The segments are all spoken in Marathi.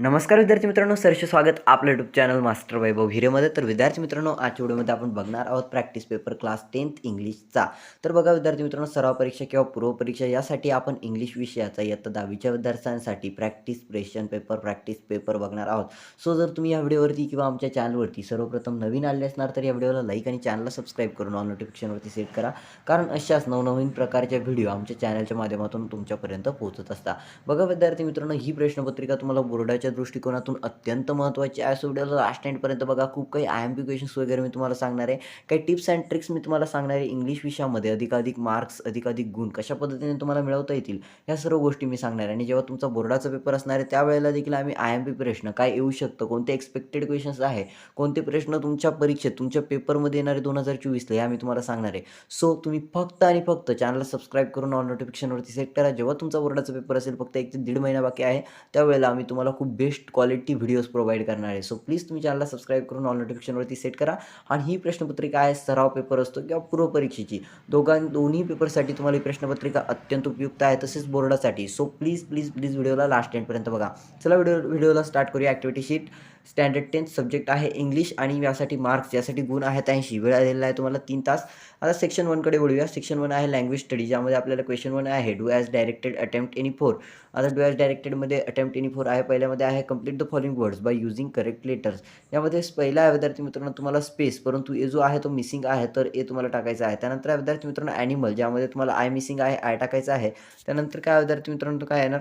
नमस्कार विद्यार्थी मित्रांनो सरचे स्वागत आपलं यूट्यूब चॅनल मास्टर वैभव हिरेमध्ये तर विद्यार्थी मित्रांनो आजच्या व्हिडिओमध्ये आपण बघणार आहोत प्रॅक्टिस पेपर क्लास टेन्थ इंग्लिशचा तर बघा विद्यार्थी मित्रांनो सराव परीक्षा किंवा पूर्वपरीक्षा यासाठी आपण इंग्लिश विषयाचा इयत्ता दहावीच्या विद्यार्थ्यांसाठी प्रॅक्टिस प्रेशन पेपर प्रॅक्टिस पेपर बघणार आहोत. सो जर तुम्ही या व्हिडिओवरती किंवा आमच्या चॅनलवरती सर्वप्रथम नवीन आले असणार तर या व्हिडिओला लाईक आणि चॅनलला सबस्क्राईब करून ऑल नोटिफिकेशनवरती सेट करा. कारण अशाच नवनवीन प्रकारच्या व्हिडिओ आमच्या चॅनलच्या माध्यमातून तुमच्यापर्यंत पोहोचत असतात. बघा विद्यार्थी मित्रांनो ही प्रश्नपत्रिका तुम्हाला बोर्डाच्या दृष्टिकोनातून अत्यंत महत्त्वाची आहे. सो व्हिडिओला लास्ट एंडपर्यंत बघा. खूप काही आय एम पी क्वेश्चन्स वगैरे मी तुम्हाला सांगणार आहे. काही टिप्स अँड ट्रिक्स मी तुम्हाला सांगणार आहे इंग्लिश विषयामध्ये. अधिकाधिक मार्क्स अधिकाधिक गुण कशा पद्धतीने तुम्हाला मिळवता येतील ह्या सर्व गोष्टी मी सांगणार आहे. आणि जेव्हा तुमचा बोर्डाचा पेपर असणार आहे त्यावेळेला देखील आम्ही आय एम पी प्रश्न काय येऊ शकतं कोणते एक्सपेक्टेड क्वेश्चन्स आहे कोणते प्रश्न तुमच्या परीक्षेत तुमच्या पेपरमध्ये येणारे दोन हजार चोवीसला हे आम्ही तुम्हाला सांगणार आहे. सो तुम्ही फक्त आणि फक्त चॅनलला सबस्क्राईब करून ऑल नोटिफिकेशनवरती सेट करा. जेव्हा तुमचा बोर्डाचा पेपर असेल फक्त एक ते दीड महिना बाकी आहे त्यावेळेला आम्ही तुम्हाला खूप बेस्ट क्वालिटी व्हिडिओज प्रोव्हाइड करणार आहे. सो प्लीज तुम्ही चॅनलला सबस्क्राईब करून ऑल नोटिफिकेशनवरती सेट करा. आणि ही प्रश्नपत्रिका आहे सराव पेपर असतो किंवा पूर्व परीक्षेची दोघां दोन्ही पेपरसाठी तुम्हाला ही प्रश्नपत्रिका अत्यंत उपयुक्त आहे तसेच बोर्डासाठी सो प्लीज प्लीज प्लीज व्हिडिओला लास्ट एंडपर्यंत बघा. चला व्हिडिओ व्हिडिओला स्टार्ट करूया activity sheet standard tenth subject आहे इंग्लिश आणि यासाठी मार्क्स यासाठी गुण आहेत ऐंशी वेळ आलेला आहे तुम्हाला तीन तास. आता सेक्शन वनकडे वळूया. सेक्शन वन आहे लँग्वेज स्टडी ज्यामध्ये आपल्याला क्वेश्चन वन आहे do as directed attempt any four आता डू ॲज डायरेक्टेडमध्ये अटेम्प्ट एनी फोर आहे. पहिल्यामध्ये आहे complete the following words by using correct letters यामध्ये पहिला आहे विद्यार्थी मित्रांनो तुम्हाला स्पेस परंतु ए जो आहे तो मिसिंग आहे तर ए तुम्हाला टाकायचा आहे. त्यानंतर आहे विद्यार्थी मित्रांनो ॲनिमल ज्यामध्ये तुम्हाला आय मिसिंग आहे आय टाकायचं आहे. त्यानंतर काय विद्यार्थी मित्रांनो तो काय येणार?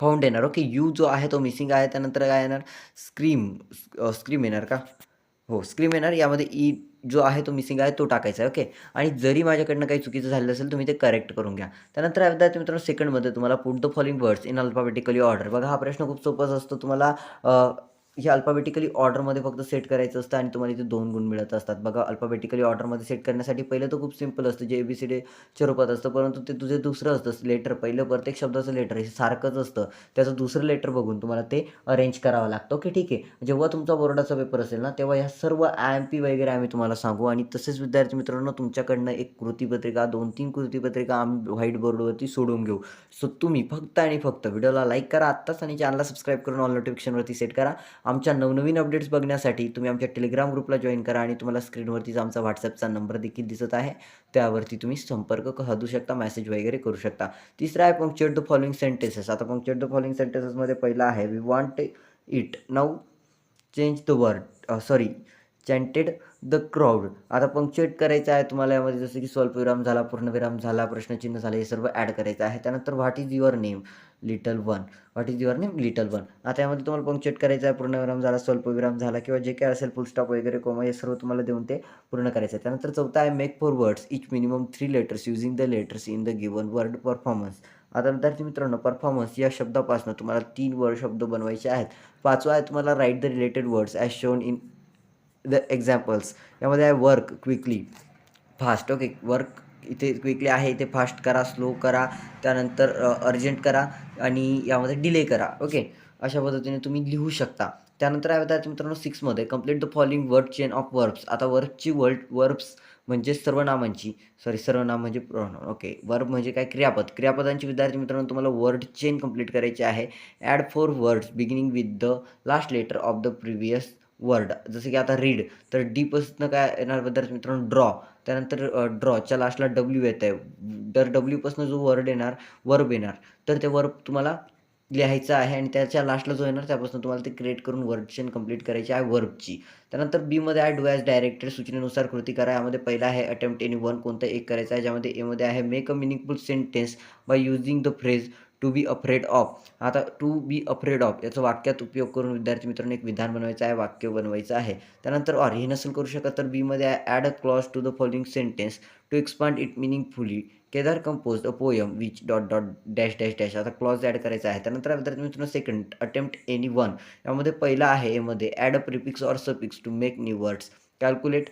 फाउंड येणार हो, ओके यू जो आहे तो मिसिंग आहे त्यानंतर काय येणार? स्क्रीम स्क्रीम येणार का? हो स्क्रीम येणार. यामध्ये ई जो आहे तो मिसिंग आहे तो टाकायचा आहे ओके आणि जरी माझ्याकडनं काही चुकीचं झालं असेल तुम्ही ते करेक्ट करून घ्या. त्यानंतर विद्यार्थी मित्रांनो सेकंडमध्ये तुम्हाला put the following words in alphabetically order बघा हा प्रश्न खूप सोपाच असतो. तुम्हाला हे अल्फाबेटिकली ऑर्डरमध्ये फक्त सेट करायचं असतं आणि तुम्हाला इथे दोन गुण मिळत असतात. बघा अल्फाबेटिकली ऑर्डरमध्ये सेट करण्यासाठी पहिलं तर खूप सिंपल असतं जे ए बी सी डी रूपात असतं परंतु ते तुझे दुसरं असतं लेटर पहिलं प्रत्येक शब्दाचं लेटर हे सारखंच असतं. त्याचं दुसरं लेटर बघून तुम्हाला ते अरेंज करावं लागतं. ओके ठीक आहे. जेव्हा तुमचा बोर्डाचा पेपर असेल ना तेव्हा ह्या सर्व आय एम पी वगैरे आम्ही तुम्हाला सांगू. आणि तसेच विद्यार्थी मित्रांनो तुमच्याकडनं एक कृतीपत्रिका दोन तीन कृतीपत्रिका आम्ही व्हाईट बोर्डवरती सोडून घेऊ. सो तुम्ही फक्त आणि फक्त व्हिडिओला लाईक करा. आत्ताच आणि चॅनलला सबस्क्राईब करून ऑल नोटिफिकेशनवरती सेट करा. आमच्या नवनवीन अपडेट्स बघण्यासाठी तुम्ही आमच्या टेलिग्राम ग्रुपला जॉईन करा आणि तुम्हाला स्क्रीनवरतीच आमचा व्हॉट्सअपचा नंबर देखील दिसत आहे. त्यावरती तुम्ही संपर्क साधू शकता मेसेज वगैरे करू शकता. तिसरा आहे पंक्चर द फॉलोइंग सेंटेन्सेस आता पंक्चर द फॉलोइंग सेंटेन्सेसमध्ये पहिला आहे we want it now change the word sorry chanted the crowd आता पंक्च्युएट करायचं आहे तुम्हाला यामध्ये जसं की स्वल्पविराम झाला पूर्णविराम झाला प्रश्नचिन्ह झालं हे सर्व ॲड करायचं आहे. त्यानंतर what is your name little one what is your name little one आता यामध्ये तुम्हाला पंक्चुएट करायचं आहे पूर्णविराम झाला स्वल्पविराम झाला किंवा जे काय असेल फुलस्टॉप वगैरे कोमा हे सर्व तुम्हाला देऊन ते पूर्ण करायचं आहे. त्यानंतर चौथा आहे make four words each minimum three letters using the letters in the given word performance आता विद्यार्थी मित्रांनो परफॉर्मन्स या शब्दापासून तुम्हाला तीन वर्ड शब्द बनवायचे आहेत. पाचवा आहे तुम्हाला write the related words as shown in the examples यामध्ये आहे work quickly fast okay work इथे क्विकली आहे इथे फास्ट करा स्लो करा त्यानंतर अर्जंट करा आणि यामध्ये डिले करा ओके अशा पद्धतीने तुम्ही लिहू शकता. त्यानंतर आहे विद्यार्थी मित्रांनो सिक्समध्ये complete the following word chain of verbs आता वर्कची वर्ड वर्ब्स म्हणजे सर्वनामांची सॉरी सर्वनाम म्हणजे प्रोनाउन ओके वर्ब म्हणजे काय? क्रियापद. क्रियापदांची विद्यार्थी मित्रांनो तुम्हाला वर्ड चेन कंप्लीट करायची आहे. Add four words beginning with the last letter of the previous word जसं की आता रीड तर डीपसनं काय येणार विद्यार्थी मित्रांनो? ड्रॉ त्यानंतर ड्रॉच्या लास्टला डब्ल्यू येत आहे तर डब्ल्यूपासून जो वर्ड येणार वर्ब येणार. तर ते वर्ब तुम्हाला लिहायचं आहे आणि त्याच्या लास्टला जो येणार त्यापासून तुम्हाला ते क्रिएट करून वर्डचेन कंप्लीट करायची आहे वर्बची त्यानंतर बीमध्ये आहे डू ॲज डायरेक्टेड सूचनेनुसार कृती करा. यामध्ये पहिला आहे अटेम्प्ट एनी वन कोणतं एक करायचं आहे ज्यामध्ये एमध्ये आहे make a meaningful sentence by using the phrase to be afraid of आता टू बी अफ्रेड ऑफ याचं वाक्यात उपयोग करून विद्यार्थी मित्रांनो एक विधान बनवायचं आहे वाक्य बनवायचं आहे. त्यानंतर ऑर हे नसेल करू शकत तर बीमध्ये add a clause to the following sentence to expand it meaningfully Kedar compose a poem which dot dot dash dash dash आता क्लॉज ॲड करायचा आहे. त्यानंतर विद्यार्थी मित्रांनो सेकंड अटेम्प्ट एनी वन यामध्ये पहिला आहे यामध्ये add a prefix or suffix to make new words calculate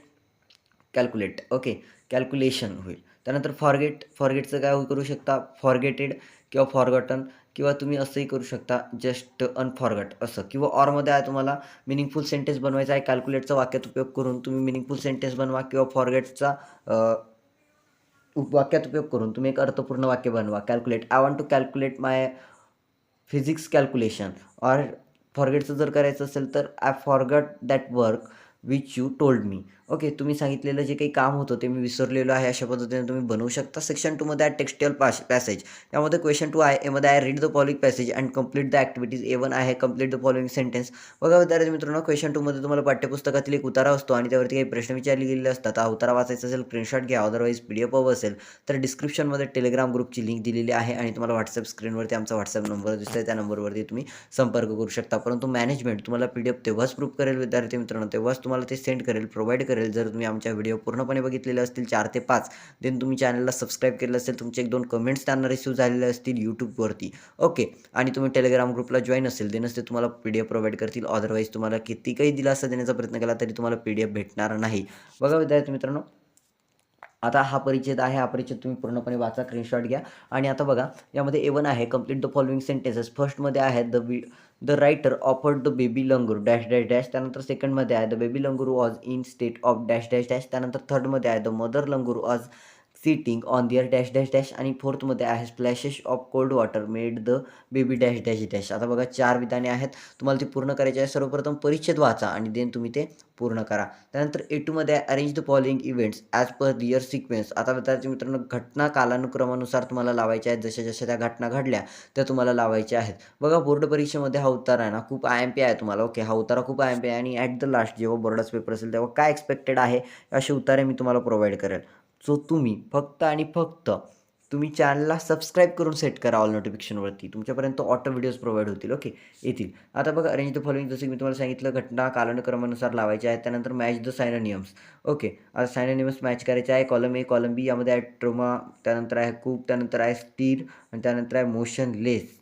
calculate okay calculation होईल. त्यानंतर फॉरगेट फॉरगेटचं काय करू शकता? फॉरगेटेड किंवा फॉरगॉटन किंवा तुम्ही असंही करू शकता जस्ट अनफॉरगट असं. किंवा ऑरमध्ये आहे तुम्हाला मिनिंगफुल सेंटेन्स बनवायचा आहे कॅल्क्युलेटचा वाक्यात उपयोग करून तुम्ही मिनिंगफुल सेंटेन्स बनवा किंवा फॉरगेटचा वाक्यात उपयोग करून तुम्ही एक अर्थपूर्ण वाक्य बनवा. Calculate I want to calculate my physics calculation or फॉरगेटचं जर करायचं असेल तर I forgot that work which you told me okay तुम्ही सांगितलेलं जे काही काम होतं ते मी विसरलेलो आहे अशा पद्धतीने तुम्ही बनवू शकता. सेक्शन टूमध्ये आहे टेक्स्टुअल पास पॅसेज यामध्ये क्वेश्चन टू आहे एमध्ये आहे read the following passage and complete the activities A one आहे कंप्लीट द फॉलोइंग सेंटेन्स बघा विद्यार्थी मित्रांनो क्वेश्चन टूमध्ये तुम्हाला पाठ्यपुस्तकातील एक उतारा असतो आणि त्यावरती काही प्रश्न विचारले गेलेले असतात. हा उतारा वाचायचा असेल स्क्रीनशॉट घ्या. अदरवाईज पी डी एफ हवं असेल तर डिस्क्रिप्शनमध्ये टेलिग्राम ग्रुपची लिंक दिलेली आहे आणि तुम्हाला व्हॉट्सअप स्क्रीनवरती आमचा व्हॉट्सअप नंबर दिसतोय. त्या नंबरवरती तुम्ही संपर्क करू शकता. परंतु मॅनेजमेंट तुम्हाला पी डी एफ तेव्हाच प्रूफ करेल विद्यार्थी मित्रांनो. तेव्हाच तुम्हाला ते सेंड करेल प्रोव्हाइड करेल. जर तुम्ही आमच्या व्हिडिओ पूर्णपणे बघितलेले असतील चार ते पाच देन तुम्ही चॅनलला सबस्क्राईब केलं असेल तुमचे एक दोन कमेंट्स त्यांना रिसीव्ह झालेले असतील यूट्यूबवरती ओके आणि तुम्ही टेलिग्राम ग्रुपला जॉईन असेल देनच ते तुम्हाला पी डी एफ प्रोव्हाइड करतील. अदरवाईज तुम्हाला किती काही दिलासा देण्याचा प्रयत्न केला तरी तुम्हाला पी डी एफ भेटणार नाही. बघा विद्यार्थी मित्रांनो आता हा परिच्छेद आहे. हा परिच्छेद तुम्ही पूर्णपणे वाचा स्क्रीनशॉट घ्या. आणि आता बघा यामध्ये ए वन आहे. कंप्लीट द फॉलोइंग सेंटेन्सेस फर्स्टमध्ये आहे the we the writer offered the baby langur dash dash dash त्यानंतर सेकंडमध्ये आहे the baby langur was in state of dash dash dash त्यानंतर थर्डमध्ये आहे the mother langur was sitting on their dash dash dash आणि फोर्थमध्ये आहे splashes of cold water made the baby dash dash dash आता बघा चार विधाने आहेत. तुम्हाला ते पूर्ण करायचे आहे. सर्वप्रथम परिच्छेद वाचा आणि देन तुम्ही ते पूर्ण करा. त्यानंतर ए टूमध्ये arrange the following events as per their sequence आता विद्यार्थी मित्रांनो घटना कालानुक्रमानुसार तुम्हाला लावायच्या आहेत. जशा जशा त्या घटना घडल्या त्या तुम्हाला लावायच्या आहेत. बघा बोर्ड परीक्षेमध्ये हा उतारा आहे ना. खूप आय एम पी आहे तुम्हाला. ओके हा उतारा खूप आय एम पी आहे. आणि ॲट द लास्ट जेव्हा बोर्डाचा पेपर असेल तेव्हा काय एक्सपेक्टेड आहे असे उतारे मी तुम्हाला प्रोव्हाइड करेल. सो तुम्ही फक्त आणि फक्त तुम्ही चॅनलला सबस्क्राईब करून सेट करा ऑल नोटिफिकेशनवरती तुमच्यापर्यंत ऑटो व्हिडिओज प्रोव्हाइड होतील ओके येतील. आता बघा अरेंज द फॉलोइंग जसं की मी तुम्हाला सांगितलं घटना कालानुक्रमानुसार लावायचे आहेत त्यानंतर मॅच द सायनोनियम्स ओके आता सायनोनियम्स मॅच करायचे आहे कॉलम ए कॉलम बी यामध्ये आहे ट्रोमा त्यानंतर आहे कूप त्यानंतर आहे स्टीर आणि त्यानंतर आहे मोशन लेस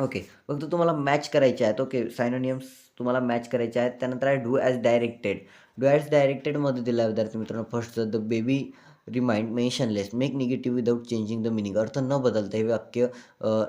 ओके फक्त तुम्हाला मॅच करायचे आहेत ओके सायनोनियम्स तुम्हाला मॅच करायचे आहेत त्यानंतर आहे do as directed do directed डायरेक्टेडमध्ये दिला विद्यार्थी मित्रांनो. First the baby remind mentionless make negative without changing the meaning अर्थ न बदलता हे वाक्य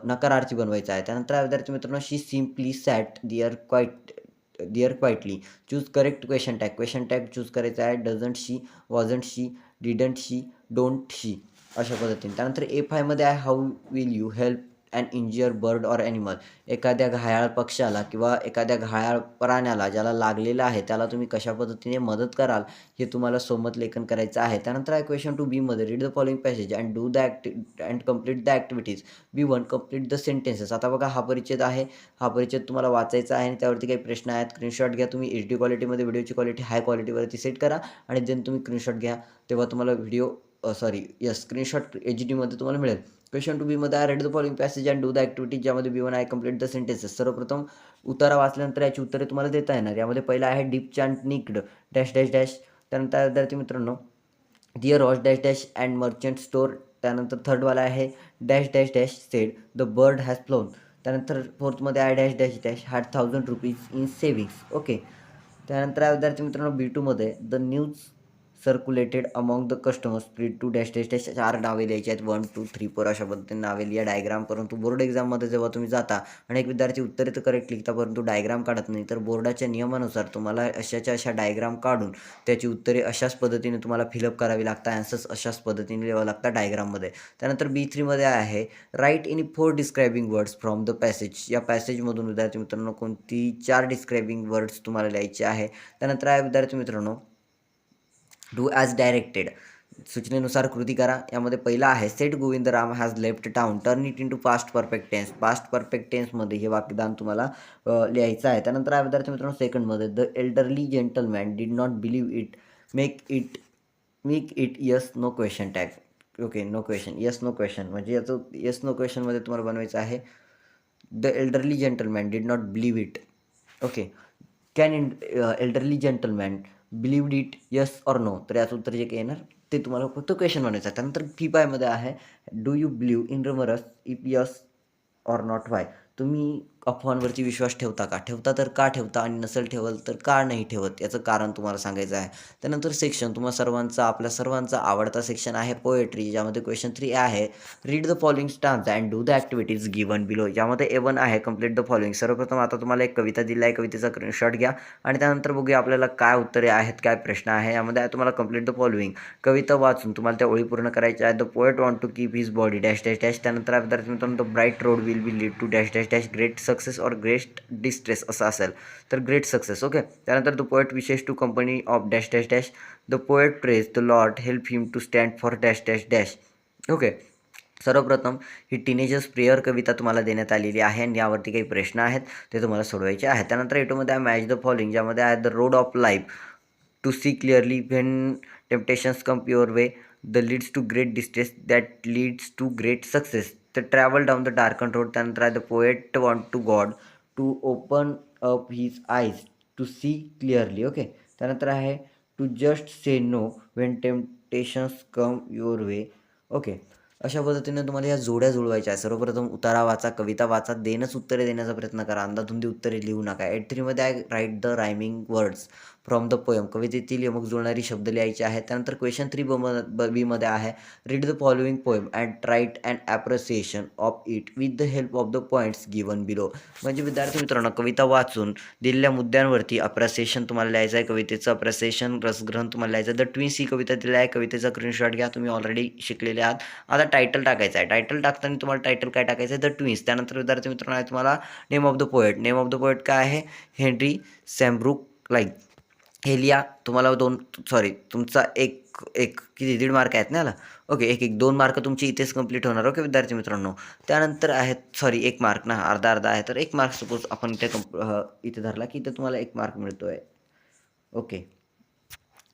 नकारार्थी बनवायचं आहे. त्यानंतर विद्यार्थी मित्रांनो she simply sat there quiet there quietly choose correct question tag question tag choose करायचा आहे. Doesn't she wasn't she didn't she don't she अशा पद्धतीने. त्यानंतर ए फायमध्ये आहे. How will you help and injured bird or animal एखाद्या घायाळ पक्षाला किंवा एखाद्या घायाळ प्राण्याला ज्याला लागलेलं आहे त्याला तुम्ही कशा पद्धतीने मदत कराल हे तुम्हाला सोमत लेखन करायचं आहे. त्यानंतर आहे क्वेश्चन टू बीमध्ये read the following passage and do the acti and complete the activities B one complete the sentences आता बघा हा परिच्छेद आहे. हा परिच्छेद तुम्हाला वाचायचा आहे आणि त्यावरती काही प्रश्न आहेत. स्क्रीनशॉट घ्या तुम्ही. एच डी क्वालिटीमध्ये व्हिडिओची क्वालिटी हाय क्वालिटीवरती सेट करा. आणि देन तुम्ही स्क्रीनशॉट घ्या. तेव्हा तुम्हाला video sorry yes screenshot H डीमध्ये तुम्हाला मिळेल. क्वेश्चन टू बीमध्ये I read the following passage and do the activities ज्यामध्ये B one I complete the sentences सर्वप्रथम उतारा वाचल्यानंतर याची उत्तरे तुम्हाला देता येणार. यामध्ये पहिलं आहे deep chant nicked dash dash dash त्यानंतर विद्यार्थी मित्रांनो there rush dash dash and merchant store त्यानंतर थर्डवाला आहे dash dash dash said the bird has flown त्यानंतर फोर्थमध्ये आहे dash dash dash had thousand rupees in savings okay त्यानंतर आहे विद्यार्थी मित्रांनो बी टूमध्ये the news circulated among the customers split to dash dash dash चार नावे लिहायची आहेत. वन टू थ्री फोर अशा पद्धतीने नावे लिहा. डायग्राम परंतु बोर्ड एक्झाममध्ये जेव्हा तुम्ही जाता आणि एक विद्यार्थी उत्तरे तर करेक्ट लिहिता परंतु डायग्राम काढत नाही तर बोर्डाच्या नियमानुसार तुम्हाला अशाच्या अशा डायग्राम काढून त्याची उत्तरे अशाच पद्धतीने तुम्हाला फिलअप करावी लागतात. ॲन्सर्स अशाच पद्धतीने लिहावं लागतात डायग्राममध्ये त्यानंतर बी थ्रीमध्ये आहे write in four describing words from the passage या पॅसेजमधून विद्यार्थी मित्रांनो कोणती चार डिस्क्रायबिंग वर्ड्स तुम्हाला लिहायचे आहे? त्यानंतर आहे विद्यार्थी मित्रांनो डू ॲज डायरेक्टेड सूचनेनुसार कृती करा. यामध्ये पहिला आहे set Govind Ram has left town turn it into past perfect tense past perfect टेन्समध्ये हे वाक्यदान तुम्हाला लिहायचं आहे. त्यानंतर आहे विद्यार्थी मित्रांनो सेकंडमध्ये the elderly gentleman did not believe it make it make it yes no question tag okay no question yes no question म्हणजे याचं यस नो क्वेश्चनमध्ये तुम्हाला बनवायचं आहे the elderly gentleman did not believe it okay can in elderly gentleman believed it yes or no तर याचं उत्तर जे काही येणार ते तुम्हाला फक्त क्वेश्चन म्हणायचं आहे. त्यानंतर फी पायमध्ये आहे do you believe in rumours if yes or not why तुम्ही अफवांवरती विश्वास ठेवता का? ठेवता तर का ठेवता आणि नसेल ठेवल तर का नाही ठेवत? याचं कारण तुम्हाला सांगायचं आहे. त्यानंतर सेक्शन तुम्हा सर्वांचा आपल्या सर्वांचा आवडता सेक्शन आहे पोएट्री ज्यामध्ये क्वेश्चन थ्री आहे read the following stanza and do the activities given below यामध्ये ए वन आहे कंप्लीट द फॉलोइंग सर्वप्रथम आता तुम्हाला एक कविता दिली आहे. कवितेचा स्क्रीनशॉट घ्या आणि त्यानंतर बघूया आपल्याला काय उत्तरे आहेत काय प्रश्न आहे. यामध्ये आहे तुम्हाला कंप्लीट द फॉलोइंग कविता वाचून तुम्हाला त्या ओळी पूर्ण करायच्या आहेत. The poet want to keep his body dash dash dash त्यानंतर विद्यार्थी मित्रांनो the bright road will be lead to dash dash dash great success success or great distress असं असेल तर ग्रेट सक्सेस ओके त्यानंतर the poet wishes to company of dash dash dash the poet praise the lot help him to stand for dash dash dash okay सर्वप्रथम ही टीनेजर्स प्रेयर कविता तुम्हाला देण्यात आलेली आहे आणि यावरती काही प्रश्न आहेत ते तुम्हाला सोडवायचे आहेत. त्यानंतर एटोमध्ये आहे मॅच द फॉलोइंग ज्यामध्ये आहे the road of life to see clearly when temptations come pure way the leads to great distress that leads to great success ते travel down the darkened road त्यानंतर आहे the poet want to god to open up his eyes to see clearly okay त्यानंतर आहे to just say no when temptations come your way okay अशा पद्धतीने तुम्हाला या जोड्या जुळवायच्या आहे सर्वप्रथम उतारा वाचा कविता वाचा देणंच उत्तरे देण्याचा प्रयत्न करा. अंदाधुंदी उत्तरे लिहू नका. एट थ्रीमध्ये आहे write the rhyming words. From the poem कवितेतील यमक जुळणारी शब्द लिहायचे आहेत त्यानंतर क्वेश्चन थ्री ब ब बीमध्ये आहे. Read the following poem and write and appreciation of it with the help of the points given below म्हणजे विद्यार्थी मित्रांनो कविता वाचून दिलेल्या मुद्द्यांवरती अप्रिसिएशन तुम्हाला लिहायचं आहे. कवितेचं अप्रिसिएशन रसग्रहण तुम्हाला लिहायचं आहे. द ट्विन्स ही कविता दिली आहे. कवितेचा स्क्रीनशॉट घ्या. तुम्ही ऑलरेडी शिकलेले आहात. आता टायटल टाकायचं आहे. टायटल टाकताना तुम्हाला टायटल काय टाकायचं आहे? द ट्विन्स त्यानंतर विद्यार्थी मित्रांनो आहे तुम्हाला name of the poet name of the poet काय आहे? हेनरी सॅम्ब्रुक लाईक हेलिया तुम्हाला दोन सॉरी तुमचा एक एक किती दीड मार्क आहेत ना याला? ओके एक एक दोन मार्क तुमची इथेच कंप्लीट होणार. ओके विद्यार्थी मित्रांनो. त्यानंतर आहेत सॉरी एक मार्क ना अर्धा अर्धा आहे. तर एक मार्क सपोज आपण इथे कंप इथे धरला की इथे तुम्हाला एक मार्क मिळतो आहे ओके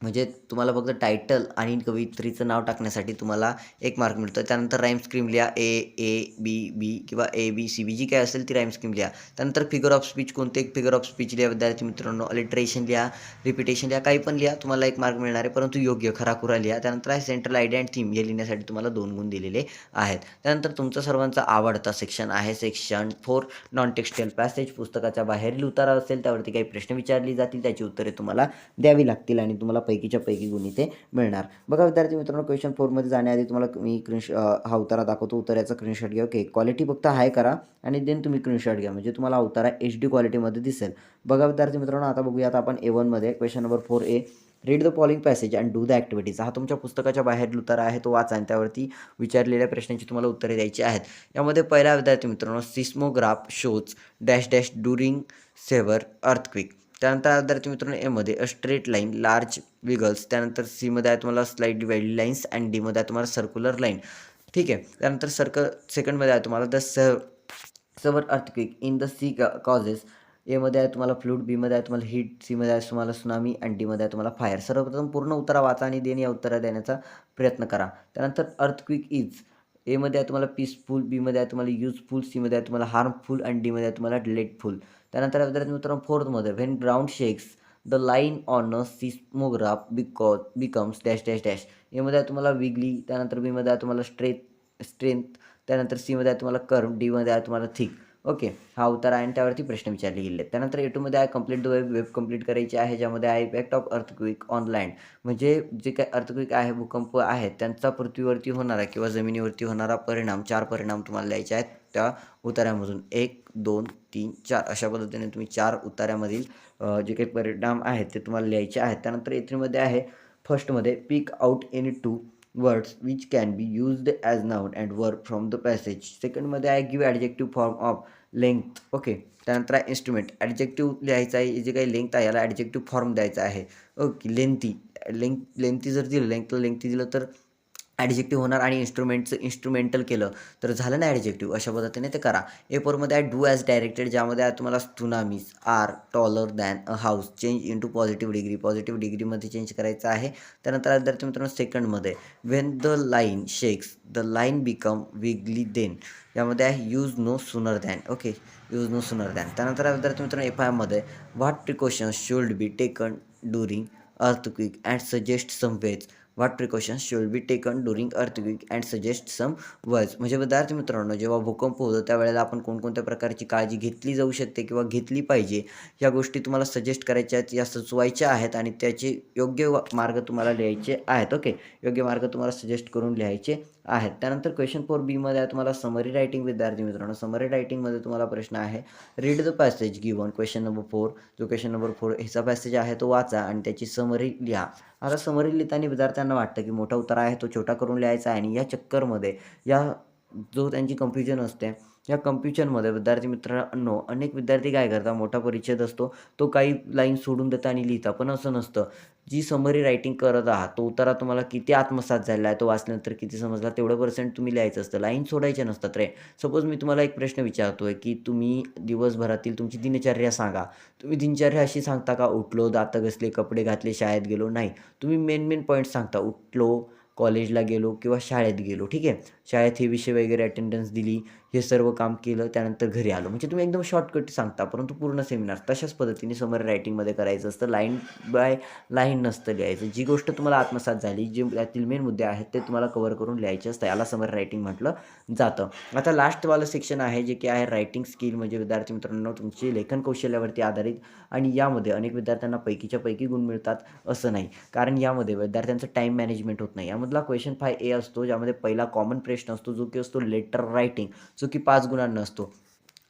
म्हणजे तुम्हाला फक्त टायटल आणि कवित्रीचं नाव टाकण्यासाठी तुम्हाला एक मार्क मिळतो. त्यानंतर राईम स्क्रीम लिहा. ए ए बी बी किंवा ए बी सी बी जी काय असेल ती राईम स्क्रीम लिहा. त्यानंतर फिगर ऑफ स्पीच कोणते? एक फिगर ऑफ स्पीच लिहा. विद्यार्थी मित्रांनो अलिट्रेशन लिहा. रिपिटेशन लिहा. काही पण लिहा. तुम्हाला एक मार्क मिळणार आहे. परंतु योग्य खराखुरा लिहा. त्यानंतर आहे सेंट्रल आयडिया अँड थीम हे लिहिण्यासाठी तुम्हाला दोन गुण दिलेले आहेत. त्यानंतर तुमचा सर्वांचा आवडता सेक्शन आहे. Section four non textual passage पुस्तकाच्या बाहेरील उतारा असेल त्यावरती काही प्रश्न विचारली जातील. त्याची उत्तरे तुम्हाला द्यावी लागतील आणि तुम्हाला पैकीच्या पैकी गुण इथे मिळणार. बघा विद्यार्थी मित्रांनो क्वेश्चन फोरमध्ये जाण्याआधी तुम्हाला मी क्रिश हा उतारा दाखवतो. उतार्याचा स्क्रीनशॉट घ्या ओके क्वालिटी फक्त हाय करा आणि देन तुम्ही क्रीनशॉट घ्या. म्हणजे तुम्हाला उतारा एच डी क्वालिटीमध्ये दिसेल. बघा विद्यार्थी मित्रांनो आता बघूया आता आपण ए वनमध्ये question number four A read the following passage and do the activities हा तुमच्या पुस्तकाच्या बाहेर उतारा आहे तो वाचा आणि त्यावरती विचारलेल्या प्रश्नांची तुम्हाला उत्तरे द्यायची आहेत. यामध्ये पहिला विद्यार्थी मित्रांनो seismograph shows dash dash during severe earthquake त्यानंतर विद्यार्थी मित्रांनो एमध्ये a straight line large wiggles त्यानंतर सीमध्ये आहे तुम्हाला स्लाईड डिवाइड लाईन्स अँड डीमध्ये आहे तुम्हाला सर्क्युलर लाईन ठीक आहे त्यानंतर सर्कल सेकंडमध्ये आहे तुम्हाला द स severe earthquake in the sea causes एमध्ये आहे तुम्हाला फ्लूट बीमध्ये आहे तुम्हाला हीट सीमध्ये आहे तुम्हाला सुनामी आणि डीमध्ये आहे तुम्हाला फायर सर्वप्रथम पूर्ण उत्तरा वाचा आणि देणे या उत्तरा देण्याचा प्रयत्न करा त्यानंतर अर्थक्विक इज एमध्ये आहे तुम्हाला पीसफुल बीमध्ये आहे तुम्हाला युजफुल सीमध्ये आहे तुम्हाला हार्मफुल आणि डीमध्ये आहे तुम्हाला डिलेटफुल त्यानंतर विद्यार्थी मित्रांनो फोर्थमध्ये when ground shakes the line on a seismograph because becomes dash dash dash एमध्ये आहे तुम्हाला विगली त्यानंतर बीमध्ये आहे तुम्हाला स्ट्रेथ स्ट्रेंथ त्यानंतर सीमध्ये आहे तुम्हाला कर्व डीमध्ये आहे तुम्हाला थिक ओके हा उतार आहे आणि त्यावरती प्रश्न विचारले गेले आहेत. त्यानंतर ए टूमध्ये आहे complete the web web complete करायची आहे ज्यामध्ये आहे इफेक्ट ऑफ अर्थक्विक ऑनलाईन म्हणजे जे काही अर्थक्विक आहे भूकंप आहेत त्यांचा पृथ्वीवरती होणारा किंवा जमिनीवरती होणारा परिणाम चार परिणाम तुम्हाला लिहायचे आहेत त्या उतार्यामधून एक दोन तीन चार अशा पद्धतीने तुम्ही चार उतार्यामधील जे काही परिणाम आहेत ते तुम्हाला लिहायचे आहेत. त्यानंतर ए थ्रीमध्ये आहे फर्स्टमध्ये pick out any two words which can be as noun and and work from the passage सेकंडमध्ये आहे give adjective form of length okay त्यानंतर आहे इन्स्ट्रुमेंट ॲडजेक्टिव्ह लिहायचं आहे जे काही लेंथ आहे याला ॲडजेक्टिव्ह फॉर्म द्यायचा आहे. ओके लेंथी लेंथ लेंथी जर दिलं लेंथला लेंथी दिलं तर ॲडजेक्टिव्ह होणार आणि इन्स्ट्रुमेंटचं इन्स्ट्रुमेंटल केलं तर झालं ना ॲडजेक्टिव्ह अशा पद्धतीने ते करा. ए फोरमध्ये आहे डू ॲज डायरेक्टेड ज्यामध्ये आहे तुम्हाला tsunamis are taller than a house change into positive degree positive डिग्रीमध्ये चेंज करायचं आहे. त्यानंतर विद्यार्थी मित्रांनो सेकंडमध्ये when the line shakes the line become wiggly then यामध्ये आहे use no sooner than okay use no sooner than त्यानंतर विद्यार्थी मित्रांनो एफ आयमध्ये what precautions should be taken during earthquake and suggest some ways what precautions should be taken during earthquake and suggest some ways म्हणजे विद्यार्थी मित्रांनो जेव्हा भूकंप होतो त्यावेळेला आपण कोणकोणत्या प्रकारची काळजी घेतली जाऊ शकते किंवा घेतली पाहिजे? या गोष्टी तुम्हाला सजेस्ट करायच्या आहेत या सुचवायच्या आहेत आणि त्याचे योग्य व- मार्ग तुम्हाला लिहायचे आहेत ओके योग्य मार्ग तुम्हाला सजेस्ट करून लिहायचे आहेत. त्यानंतर क्वेश्चन फोर बीमध्ये आहे तुम्हाला समरी रायटिंग विद्यार्थी मित्रांनो. समरी रायटिंगमध्ये तुम्हाला प्रश्न आहे read the passage given question number four जो क्वेश्चन नंबर फोर ह्याचा पॅसेज आहे तो वाचा आणि त्याची समरी लिहा. आता समोरील लिहिताना विद्यार्थ्यांना वाटतं की मोठा उतारा आहे तो छोटा करून लिहायचा आहे आणि या चक्करमध्ये या जो त्यांची कन्फ्युजन असते या कम्प्युशनमध्ये विद्यार्थी मित्रांनो अनेक विद्यार्थी काय करतात? मोठा परिच्छेद असतो. तो काही लाईन सोडून देता आणि लिहिता पण असं नसतं. जी समरी रायटिंग करत आहात तो उतारा तुम्हाला किती आत्मसात झाला आहे? तो वाचल्यानंतर किती समजला? तेवढं पर्सेंट तुम्ही लिहायचं असतं. लाईन सोडायच्या नसतात रे. सपोज मी तुम्हाला एक प्रश्न विचारतो आहे की तुम्ही दिवसभरातील तुमची दिनचर्या सांगा. तुम्ही दिनचर्या अशी सांगता का? उठलो दात घसले कपडे घातले शाळेत गेलो? नाही. तुम्ही मेन मेन पॉईंट सांगता. उठलो कॉलेजला गेलो किंवा शाळेत गेलो. ठीक आहे? शाळेत हे विषय वगैरे अटेंडन्स दिली. हे सर्व काम केलं त्यानंतर घरी आलो. म्हणजे तुम्ही एकदम शॉर्टकट सांगता परंतु पूर्ण सेमिनार तशाच पद्धतीने समर रायटिंगमध्ये करायचं असतं. लाईन बाय लाईन नसतं लिहायचं. जी गोष्ट तुम्हाला आत्मसात झाली जे त्यातील मेन मुद्दे आहेत ते तुम्हाला कवर करून लिहायचे असतं. याला समर रायटिंग म्हटलं जातं. आता लास्टवालं सेक्शन आहे जे की आहे रायटिंग स्किल म्हणजे विद्यार्थी मित्रांनो तुमची लेखन कौशल्यावरती आधारित आणि यामध्ये अनेक विद्यार्थ्यांना पैकीच्या पैकी गुण मिळतात असं नाही. कारण यामध्ये विद्यार्थ्यांचं टाईम मॅनेजमेंट होत नाही. यामधला क्वेश्चन फाय ए असतो ज्यामध्ये पहिला कॉमन प्रश्न असतो जो की असतो लेटर रायटिंग जो की पाच गुणांना असतो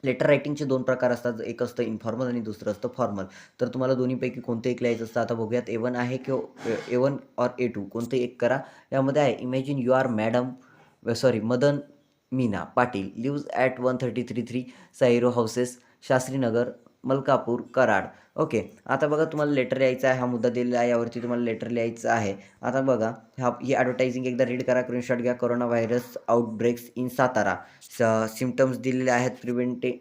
लेटर रायटिंगचे दोन प्रकार असतात. एक असतं इन्फॉर्मल आणि दुसरं असतं फॉर्मल तर तुम्हाला दोन्हीपैकी कोणतं एक लिहायचं असतं? आता बघूयात. ए वन आहे किंवा A one or A two कोणते एक करा? यामध्ये आहे imagine you are madam sorry Madan Meena Patil. Lives at one thirty three three साईरो houses Shastrinagar. Malkapur Karad. Okay आता बघा तुम्हाला लेटर लिहायचं आहे हा मुद्दा दिलेला आहे यावरती तुम्हाला लेटर लिहायचं आहे. आता बघा हा ही ॲडव्हर्टायझिंग एकदा रीड करा स्क्रीनशॉट घ्या corona virus outbreaks in Satara स सिमटम्स दिलेले आहेत प्रिव्हेंटे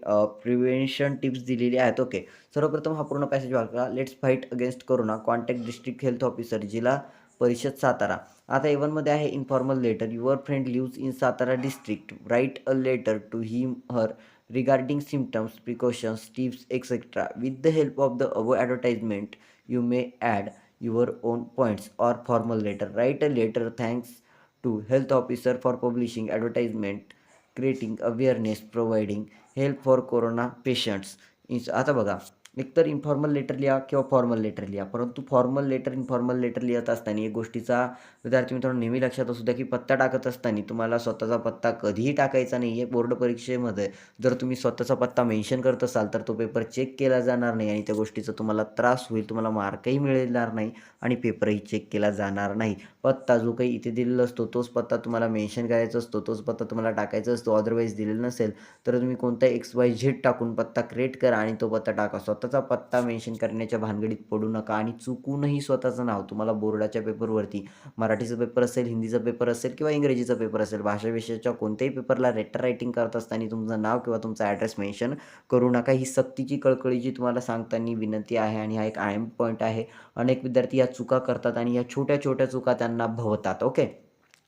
प्रिव्हेन्शन टिप्स दिलेली आहेत. ओके सर्वप्रथम हा पूर्ण पॅसेज वाचा. Let's fight against corona contact district health officer Zilla Parishad Satara. आता एवनमध्ये आहे informal letter your friend lives in Satara district write a letter to him her regarding symptoms, precautions, tips, etc. With the help of the above advertisement, you may add your own points or formal letter. Write a letter thanks to health officer for publishing advertisement, creating awareness, providing help for corona patients. इन्स आता बघा एकतर इन्फॉर्मल लेटर लिहा किंवा फॉर्मल लेटर लिहा. परंतु फॉर्मल लेटर इन्फॉर्मल लेटर लिहित असताना एक गोष्टीचा विद्यार्थी मित्रांनो नेहमी लक्षात असू द्या की पत्ता टाकत असताना तुम्हाला स्वतःचा पत्ता कधीही टाकायचा नाही. आहे बोर्ड परीक्षेमध्ये जर तुम्ही स्वतःचा पत्ता मेन्शन करत असाल तर तो पेपर चेक केला जाणार नाही आणि त्या गोष्टीचा तुम्हाला त्रास होईल तुम्हाला मार्कही मिळणार नाही आणि पेपरही चेक केला जाणार नाही. पत्ता जो काही इथे दिलेला असतो तोच पत्ता तुम्हाला मेन्शन करायचा असतो तोच पत्ता तुम्हाला टाकायचा असतो अदरवाईज दिलेला नसेल तर तुम्ही कोणता एक्स वाय झेड टाकून पत्ता क्रिएट करा आणि तो पत्ता टाका. स्वतःचा पत्ता मेन्शन करण्याच्या भानगडीत पडू नका आणि चुकूनही स्वतःचं नाव तुम्हाला बोर्डाच्या पेपरवरती मराठीचा पेपर असेल हिंदीचा पेपर असेल किंवा इंग्रजीचा पेपर असेल भाषा विषयाच्या कोणत्याही पेपरला लेटर रायटिंग करत असताना तुमचं नाव किंवा तुमचा ॲड्रेस मेन्शन करू नका. ही सक्तीची कळकळीची तुम्हाला सांगताना विनंती आहे आणि हा एक आय एम पॉईंट आहे. अनेक विद्यार्थी या चुका करतात आणि या छोट्या छोट्या चुका त्यांना भवतात ओके?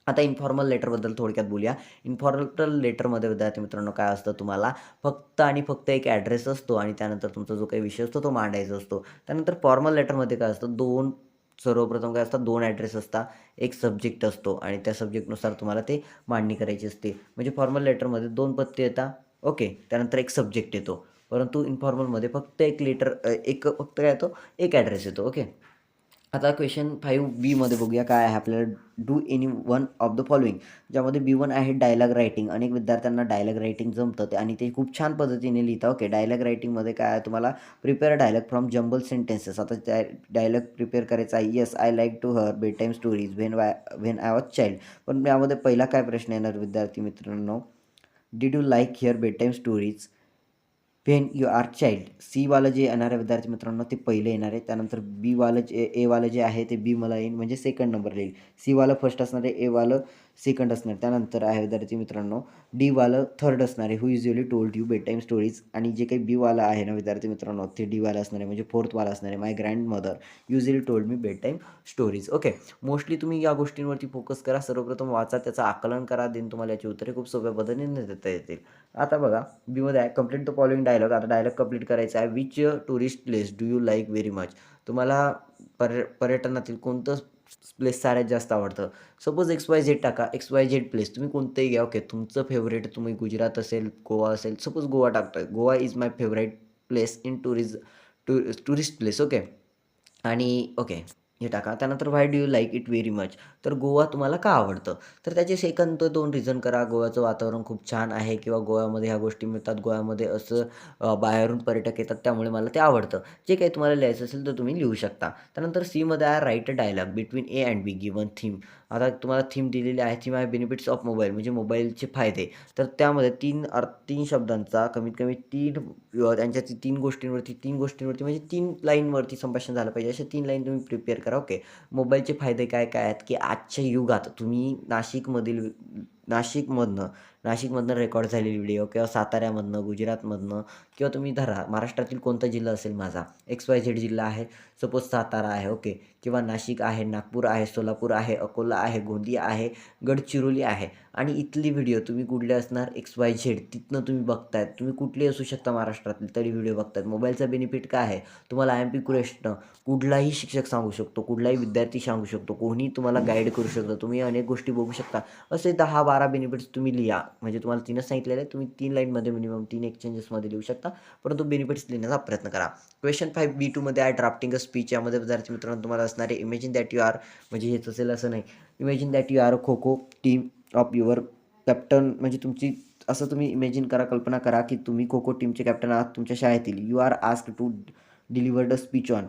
आता इन्फॉर्मल लेटरबद्दल थोडक्यात बोलूया. इन्फॉर्मल लेटरमध्ये विद्यार्थी मित्रांनो काय असतं तुम्हाला? फक्त आणि फक्त एक ॲड्रेस असतो आणि त्यानंतर तुमचा जो काही विषय असतो तो मांडायचा असतो. त्यानंतर फॉर्मल लेटरमध्ये काय असतं? दोन सर्वप्रथम काय असतात दोन ॲड्रेस असतात एक सब्जेक्ट असतो आणि त्या सब्जेक्टनुसार तुम्हाला ते मांडणी करायची असते. म्हणजे फॉर्मल लेटरमध्ये दोन पत्ते येतात ओके? त्यानंतर एक सब्जेक्ट येतो. परंतु इन्फॉर्मलमध्ये फक्त एक लेटर एक फक्त काय येतो? एक ॲड्रेस येतो ओके? आता क्वेश्चन फाईव्ह बीमध्ये बघूया काय आहे आपल्याला. Do any one of the following ज्यामध्ये बी वन आहे डायलॉग रायटिंग अनेक विद्यार्थ्यांना डायलॉग रायटिंग जमतं. ते आणि ते खूप छान पद्धतीने लिहितं. ओके डायलॉग रायटिंगमध्ये काय आहे तुम्हाला? Prepare dialogue from jumbled sentences आता त्या डायलॉग प्रिपेअर करायचा आहे. Yes I like to her bed time stories when why when I was child पण यामध्ये पहिला काय प्रश्न येणार विद्यार्थी मित्रांनो? Did you like hear bed time stories pen you are child सीवालं जे येणार आहे विद्यार्थी मित्रांनो ते पहिले येणार आहे. त्यानंतर बीवालं जे एवालं जे आहे ते बी मला येईल. म्हणजे सेकंड नंबर येईल. सीवालं फर्स्ट असणार आहे एवालं सेकंड असणार. त्यानंतर आहे विद्यार्थी मित्रांनो डीवालं थर्ड असणार आहे. Who usually told you bed time stories आणि जे काही बीवाला आहे ना विद्यार्थी मित्रांनो ते डीवाला असणार आहे. म्हणजे फोर्थवाला असणार आहे. My grandmother usually told me bed time stories okay mostly तुम्ही या गोष्टींवरती फोकस करा. सर्वप्रथम वाचा त्याचं आकलन करा. देन तुम्हाला याची उत्तरे खूप सोप्या पद्धतीने देता येतील. आता बघा बीमध्ये आहे. कंप्लीट द फॉलोइंग डायलॉग आता डायलॉग कंप्लीट करायचा आहे. Which tourist place do you like very much तुम्हाला पर्य पर्यटनातील कोणतं प्लेस साऱ्यात जास्त आवडतं. सपोज एक्स वाय झेड टाका. एक्स वाय झेड प्लेस तुम्ही कोणतंही घ्या. ओके तुमचं फेवरेट तुम्ही गुजरात असेल गोवा असेल सपोज गोवा टाकतोय. Goa is my favourite place in tourism to tourist place okay आणि ओके हे टाका. त्यानंतर why do you like it very much तर गोवा तुम्हाला का आवडतं? तर त्याचे सेकंद दोन रिझन करा. गोव्याचं वातावरण खूप छान आहे किंवा गोव्यामध्ये ह्या गोष्टी मिळतात. गोव्यामध्ये असं बाहेरून पर्यटक येतात त्यामुळे मला ते आवडतं. जे काही तुम्हाला लिहायचं असेल तर तुम्ही लिहू शकता. त्यानंतर सीमध्ये आहे write a dialogue between A and B given theme आता तुम्हाला थीम दिलेली आहे. थीम आहे बेनिफिट्स ऑफ मोबाईल म्हणजे मोबाईलचे फायदे. तर त्यामध्ये तीन अर्थ तीन शब्दांचा कमीत कमी तीन अ, त्यांच्या तीन गोष्टींवरती तीन गोष्टींवरती म्हणजे तीन लाईनवरती संभाषण झालं पाहिजे. अशा तीन लाईन तुम्ही प्रिपेअर करा ओके मोबाईलचे फायदे काय काय आहेत की आजच्या युगात तुम्ही नाशिकमधील नाशिकमधनं नाशिकमधनं रेकॉर्ड झालेली व्हिडिओ किंवा साताऱ्यामधनं गुजरातमधनं किंवा तुम्ही धरा महाराष्ट्रातील कोणता जिल्हा असेल माझा? एक्स वाय झेड जिल्हा आहे सपोज सातारा आहे ओके किंवा नाशिक आहे नागपूर आहे सोलापूर आहे अकोला आहे गोंदिया आहे गडचिरोली आहे. आणि इथली व्हिडिओ तुम्ही कुठले असणार? एक्स वाय झेड तिथनं तुम्ही बघतायत. तुम्ही कुठली असू शकता महाराष्ट्रातली तरी व्हिडिओ बघतायत. मोबाईलचा बेनिफिट काय आहे? तुम्हाला आय एम पी कुरेशनं कुठलाही शिक्षक सांगू शकतो कुठलाही विद्यार्थी सांगू शकतो कोणी तुम्हाला गाईड करू शकतो. तुम्ही अनेक गोष्टी बघू शकता. असे दहा बारा बेनिफिट्स तुम्ही लिहा. म्हणजे तुम्हाला तीनच सांगितलेलं आहे तुम्ही तीन लाईनमध्ये मिनिमम तीन एक्सचेंजेसमध्ये लिहू शकता. परंतु बेनिफिट्स लिहिण्याचा प्रयत्न करा. क्वेश्चन फाईव्ह बी टूमध्ये आहे ड्राफ्टिंग अ स्पीच यामध्ये विद्यार्थी मित्रांनो तुम्हाला असणारे इमेजिन दॅट यू आर म्हणजे हेच असेल असं नाही. Imagine that you are kho kho team of your captain म्हणजे तुमची असं तुम्ही इमेजिन करा कल्पना करा की तुम्ही खो खो टीमचे कॅप्टन आहात तुमच्या शाळेतील. You are ask to delivered a speech on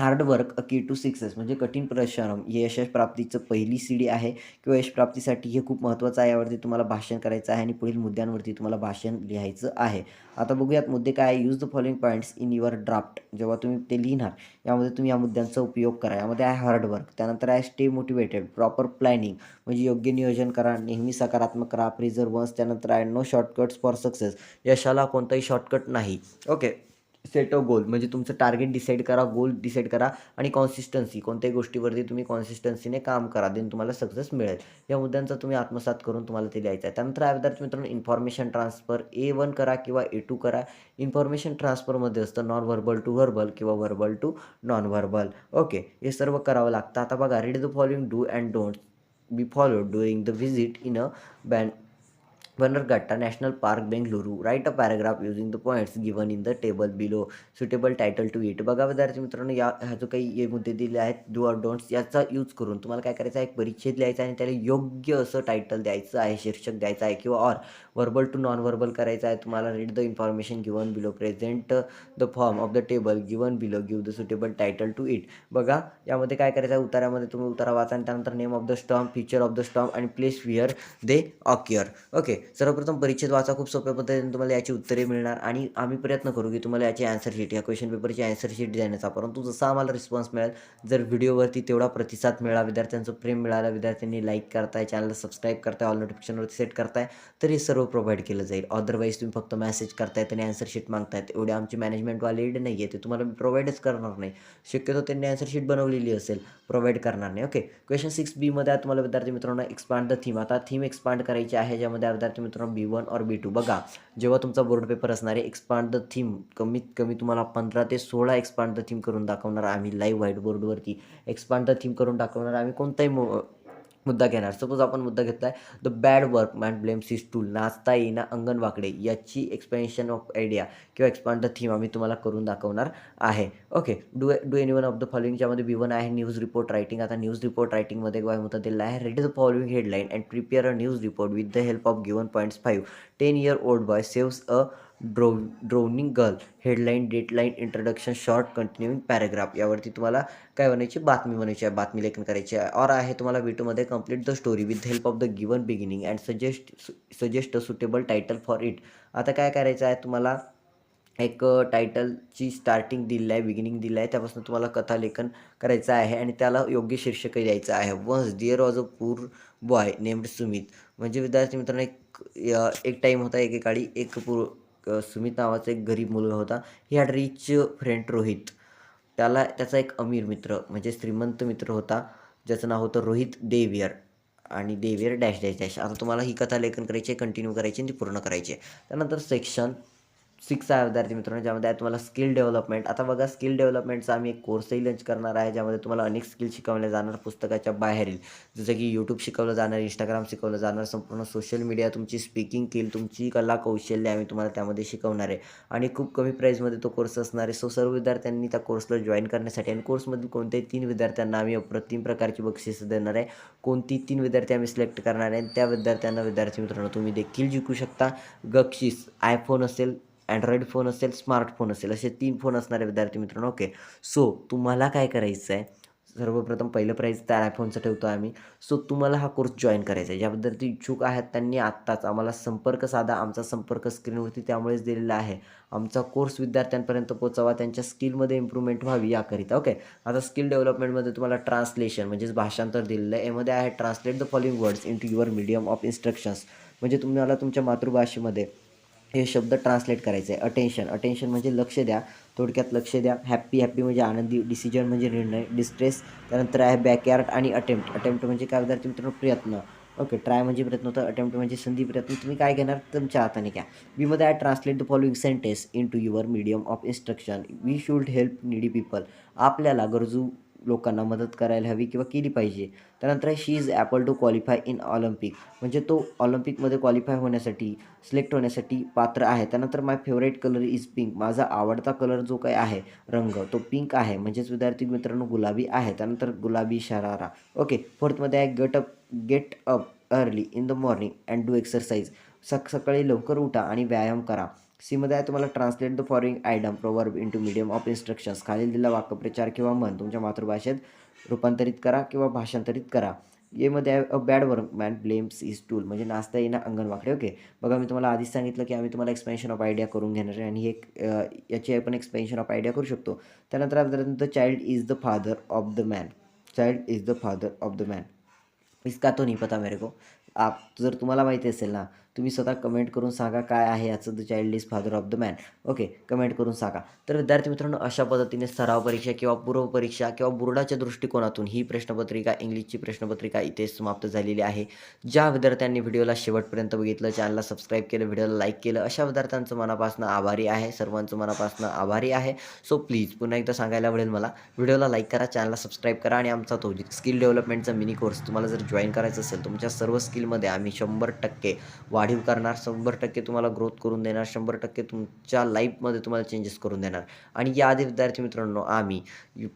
hard work a key to success म्हणजे कठीण परिश्रम हे प्राप्तीचं पहिली सीडी आहे किंवा यश प्राप्तीसाठी हे खूप महत्त्वाचं आहे. यावरती तुम्हाला भाषण करायचं आहे आणि पुढील मुद्द्यांवरती तुम्हाला भाषण लिहायचं आहे. आता बघूयात मुद्दे काय use the following points in your draft जेव्हा तुम्ही ते लिहिणार यामध्ये तुम्ही या मुद्द्यांचा उपयोग करा. यामध्ये आहे हार्डवर्क त्यानंतर आहे स्टे मोटिवेटेड प्रॉपर प्लॅनिंग म्हणजे योग्य नियोजन करा नेहमी सकारात्मक करा प्रिझर्वन्स त्यानंतर आहे नो शॉर्टकट्स फॉर सक्सेस यशाला कोणताही शॉर्टकट नाही. ओके सेट अ गोल म्हणजे तुमचं टार्गेट डिसाईड करा गोल डिसाईड करा आणि कॉन्सिस्टन्सी कोणत्याही गोष्टीवरती तुम्ही कॉन्सिस्टन्सीने काम करा देन तुम्हाला सक्सेस मिळेल. या मुद्द्यांचा तुम्ही आत्मसात करून तुम्हाला ते लिहायचं आहे. त्यानंतर आहे विद्यार्थी मित्रांनो इन्फॉर्मेशन ट्रान्सफर ए वन करा किंवा ए टू करा. इन्फॉर्मेशन ट्रान्सफरमध्ये असतं नॉन व्हर्बल टू व्हर्बल किंवा verbal to non verbal okay हे सर्व करावं लागतं. आता बघा read the following do and don't be followed during the visit in a band Bannerghatta National Park, Bengaluru. Write a paragraph using the points given in the table below. Suitable title to it. बघा विद्यार्थी मित्रांनो या ह्या जो काही मुद्दे दिले आहेत डू आर डोंट्स याचा यूज करून तुम्हाला काय करायचं आहे? एक परिच्छेद लिहायचा आहे आणि त्याला योग्य असं टायटल द्यायचं आहे शीर्षक द्यायचं आहे किंवा or verbal to non verbal करायचं आहे. तुम्हाला read the information given below present the form of the table given below give the suitable title to it बघा यामध्ये काय करायचं आहे? उतारामध्ये तुम्ही उतारा वाचा आणि त्यानंतर name of the stamp feature of the stamp आणि place where they occur okay सर्वप्रथम परीक्षेत वाचा खूप सोप्या पद्धतीने तुम्हाला याची उत्तरे मिळणार आणि आम्ही प्रयत्न करू की तुम्हाला याची आन्सर शीट या क्वेश्चन पेपरची आन्सर शीट देण्याचा. परंतु जसा आम्हाला रिस्पॉन्स मिळेल जर व्हिडिओवरती तेवढा प्रतिसाद मिळाला विद्यार्थ्यांचं प्रेम मिळाला विद्यार्थ्यांनी लाईक करताय चॅनलला सबस्क्राईब करताय ऑल नोटिफिकेशनवरती सेट करताय तर हे सर्व प्रोव्हाइड केलं जाईल. अदरवाईज तुम्ही फक्त मेसेज करतायत आणि आन्सर शीट मागतायत एवढे आमची मॅनेजमेंटवाले नाही आहे ते तुम्हाला मी प्रोव्हाइडच करणार नाही. शक्यतो त्यांनी आन्सर शीट बनवलेली असेल प्रोव्हाइड करणार नाही. ओके क्वेश्चन सिक्स बीमध्ये तुम्हाला विद्यार्थी मित्रांनो एक्सपांड द थीम आता थीम एक्सपांड करायची आहे ज्यामध्ये विद्यार्थी मित्रांनो बी वन और बी टू बघा जेव्हा तुमचा बोर्ड पेपर असणार आहे एक्सपांड द थीम कमीत कमी तुम्हाला पंधरा ते सोळा एक्सपांड द थीम करून दाखवणार आम्ही लाईव्ह व्हाईट बोर्डवरती एक्सपांड द थीम करून दाखवणार आम्ही कोणताही मो मुद्दा घेणार. सपोज आपण मुद्दा घेतला आहे the bad workman blame सिस टूल नाचता येईना अंगण वाकडे याची एक्सपेन्शन ऑफ आयडिया किंवा एक्सपांड द थीम आम्ही तुम्हाला करून दाखवणार आहे. Okay do do any one of the following ज्यामध्ये बी वन आहे न्यूज रिपोर्ट रायटिंग आता न्यूज रिपोर्ट रायटिंगमध्ये काय मुद्दा दिलेला आहे read the following headline and prepare a news report with the help of given points five ten year old boy saves a ड्रो drowning girl headline dateline introduction short continuing paragraph यावरती तुम्हाला काय बनायची बातमी म्हणायची आहे बातमी लेखन करायची आहे. और आहे तुम्हाला व्हिडिओमध्ये complete the story with help of the given beginning and suggest suggest a suitable title for it आता काय करायचं आहे तुम्हाला एक टायटलची स्टार्टिंग दिलेलं आहे बिगिनिंग दिलं आहे त्यापासून तुम्हाला कथालेखन करायचं आहे आणि त्याला योग्य शीर्षक द्यायचं आहे. वन्स डिअर वॉज अ पूर बॉय नेम्ड सुमित म्हणजे विद्यार्थी मित्रांनो एक एक टाईम होता एकेकाळी एक पूर सुमित नावाचा एक गरीब मुलगा होता. He had rich friend Rohit. त्याला त्याचा एक अमीर मित्र म्हणजे श्रीमंत मित्र होता. ज्याचं नाव होतं रोहित देवियर. आणि देवियर डॅश डॅश डॅश. आता तुम्हाला ही कथा लेखन करायची आहे कंटिन्यू करायची आणि ती पूर्ण करायची आहे. त्यानंतर सेक्शन सिक्स आहे विद्यार्थी मित्रांनो ज्यामध्ये आहे तुम्हाला स्किल डेव्हलपमेंट आता बघा स्किल डेव्हलपमेंटचा आम्ही एक कोर्सही लंच करणार आहे ज्यामध्ये तुम्हाला अनेक स्किल शिकवल्या जाणार पुस्तकाच्या बाहेरील. जसं की यूट्यूब शिकवलं जाणार इंस्टाग्राम शिकवलं जाणार संपूर्ण सोशल मीडिया तुमची स्पीकिंग स्किल तुमची कला कौशल्य आम्ही तुम्हाला त्यामध्ये शिकवणार आहे. आणि खूप कमी प्राईजमध्ये तो कोर्स असणार आहे. सो सर्व विद्यार्थ्यांनी त्या कोर्सला जॉईन करण्यासाठी आणि कोर्समधील कोणत्याही तीन विद्यार्थ्यांना आम्ही अप्रतिम प्रकारची बक्षीस देणार आहे. कोणती तीन विद्यार्थी आम्ही सिलेक्ट करणार आहे आणि त्या विद्यार्थ्यांना विद्यार्थी मित्रांनो तुम्ही देखील जिंकू शकता. बक्षीस आयफोन असेल अँड्रॉईड फोन असेल स्मार्टफोन असेल असे तीन फोन असणारे विद्यार्थी मित्रांनो ओके सो तुम्हाला काय करायचं आहे सर्वप्रथम पहिलं प्राईज त्या आयफोनचं ठेवतो आम्ही. सो तुम्हाला हा कोर्स जॉईन करायचा आहे. ज्याबद्दल ती इच्छुक आहेत त्यांनी आत्ताच आम्हाला संपर्क साधा. आमचा संपर्क स्क्रीनवरती त्यामुळेच दिलेला आहे. आमचा कोर्स विद्यार्थ्यांपर्यंत पोचावा त्यांच्या स्किलमध्ये इम्प्रूव्हमेंट व्हावी याकरिता ओके आता स्किल डेव्हलपमेंटमध्ये तुम्हाला ट्रान्सलेशन म्हणजेच भाषांतर दिलेलं आहे. यामध्ये आहे translate the following words into your medium of instructions म्हणजे तुम्हाला तुमच्या मातृभाषेमध्ये हे शब्द ट्रान्सलेट करायचे आहे अटेन्शन अटेन्शन म्हणजे लक्ष द्या. थोडक्यात लक्ष द्या. हॅप्पी हॅप्पी म्हणजे आनंदी डिसिजन म्हणजे निर्णय डिस्ट्रेस त्यानंतर आहे बॅकयार्ड आणि अटेम्प्ट अटेम्प्ट म्हणजे काय विद्यार्थी मित्रांनो? प्रयत्न. ओके ट्राय म्हणजे प्रयत्न. होतं अटेम्प्ट म्हणजे संधी प्रयत्न. तुम्ही काय घेणार? तुमच्या हाताने घ्या. बीमध्ये I translate the following sentence into your medium of instruction we should help needy people आपल्याला गरजू लोकांना मदत करायला हवी किंवा केली पाहिजे. त्यानंतर आहे she is able to qualify in Olympic म्हणजे तो ऑलिम्पिकमध्ये क्वालिफाय होण्यासाठी सिलेक्ट होण्यासाठी पात्र आहे. त्यानंतर my favourite colour is pink माझा आवडता कलर जो काय आहे रंग तो पिंक आहे. म्हणजेच विद्यार्थी मित्रांनो गुलाबी आहे. त्यानंतर गुलाबी शरारा. ओके फोर्थमध्ये आहे get up get up early in the morning and do exercise सक सकाळी लवकर उठा आणि व्यायाम करा. सीमध्ये आहे तुम्हाला translate the following idiom proverb into medium of instructions खालील दिला वाक्यप्रचार किंवा मन तुमच्या मातृभाषेत रूपांतरित करा किंवा भाषांतरित करा. येमध्ये आहे a bad workman blames his tool म्हणजे नाचता येईना अंगणवाकडे ओके बघा मी तुम्हाला आधीच सांगितलं की आम्ही तुम्हाला एक्सपेन्शन ऑफ आयडिया करून घेणार आहे आणि एक याची आपण एक्सपेन्शन ऑफ आयडिया करू शकतो. त्यानंतर the child is the father of the man child is the father of the man इसका तो नहीं पता मेरे को. आप जर तुम्हाला माहिती असेल ना तुम्ही स्वतः कमेंट करून सांगा काय आहे याचं the child is father of the man okay comment करून सांगा. तर विद्यार्थी मित्रांनो अशा पद्धतीने सराव परीक्षा किंवा पूर्व परीक्षा किंवा बोर्डाच्या दृष्टिकोनातून ही प्रश्नपत्रिका इंग्लिशची प्रश्नपत्रिका इथे समाप्त झालेली आहे. ज्या विद्यार्थ्यांनी व्हिडिओला शेवटपर्यंत बघितलं चॅनलला सबस्क्राईब केलं व्हिडिओला लाईक केलं अशा विद्यार्थ्यांचं मनापासून आभारी आहे. सर्वांचं मनापासून आभारी आहे. सो प्लीज पुन्हा एकदा सांगायला आवडेल मला व्हिडिओला लाईक करा चॅनलला सबस्क्राईब करा आणि आमचा तो स्किल डेव्हलपमेंटचा मिनी कोर्स तुम्हाला जर जॉईन करायचा असेल तुमच्या सर्व स्किलमध्ये आम्ही शंभर टक्के वा वाढीव करणार शंभर टक्के तुम्हाला ग्रोथ करून देणार शंभर टक्के तुमच्या लाईफमध्ये तुम्हाला चेंजेस करून देणार. आणि याआधी विद्यार्थी मित्रांनो आम्ही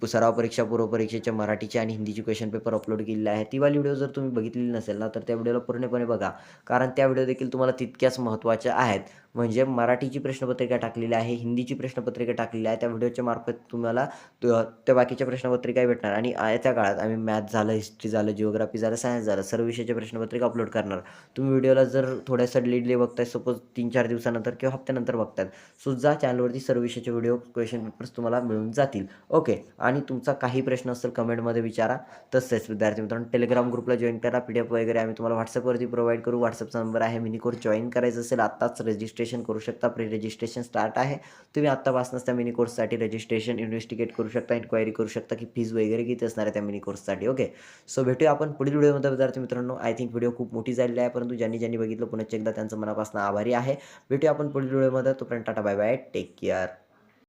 सराव परीक्षा पूर्व परीक्षेच्या मराठीचे आणि हिंदीचे क्वेश्चन पेपर अपलोड केलेले आहे ती वाली व्हिडिओ जर तुम्ही बघितलेली नसेल ना तर त्या व्हिडिओला पूर्णपणे बघा. कारण त्या व्हिडिओ देखील तुम्हाला तितक्याच महत्त्वाच्या आहेत. म्हणजे मराठीची प्रश्नपत्रिका टाकलेली आहे हिंदीची प्रश्नपत्रिका टाकलेली आहे त्या व्हिडिओच्या मार्फत तुम्हाला त्या बाकीच्या प्रश्नपत्रिका भेटणार. आणि त्या काळात आम्ही मॅथ झालं हिस्ट्री झालं जिओग्राफी झालं सायन्स झालं सर्व विषयाच्या प्रश्नपत्रिका अपलोड करणार. तुम्ही व्हिडिओला जर थोड्यासा लेटली बघताय सपोज तीन चार दिवसानंतर किंवा हप्त्यानंतर बघतात सुद्धा चॅनलवरती सर्व विषयाचे व्हिडिओ क्वेश्चन पेपर्स तुम्हाला मिळून जातील. ओके आणि तुमचा काही प्रश्न असेल कमेंटमध्ये विचारा. तसेच विद्यार्थी मित्रांनो टेलिग्राम ग्रुपला जॉईन करा. पी डी एफ वगैरे आम्ही तुम्हाला व्हॉट्सअपवरती प्रोव्हाइड करू. व्हॉट्सअपचा नंबर आहे मिनी कोर्स जॉईन करायचं असेल आत्ताच रजिस्ट्रेशन रजिस्ट्रेशन करू शकता. प्री रजिस्ट्रेशन स्टार्ट आहे. तुम्ही आत्तापासूनच त्या मिनी कोर्ससाठी रजिस्ट्रेशन इन्व्हेस्टिगेट करू शकता इन्क्वायरी करू शकता की फीज वगैरे किती असणार आहे त्या मिनी कोर्ससाठी ओके सो भेटूया आपण पुढील व्हिडिओमध्ये विद्यार्थी मित्रांनो. आय थिंक व्हिडिओ खूप मोठी झालेली आहे. परंतु ज्यांनी ज्यांनी बघितलं पुन्हा एकदा त्यांचं मनापासून आभारी आहे. भेटूया आपण पुढील व्हिडिओमध्ये तोपर्यंत tata bye bye take care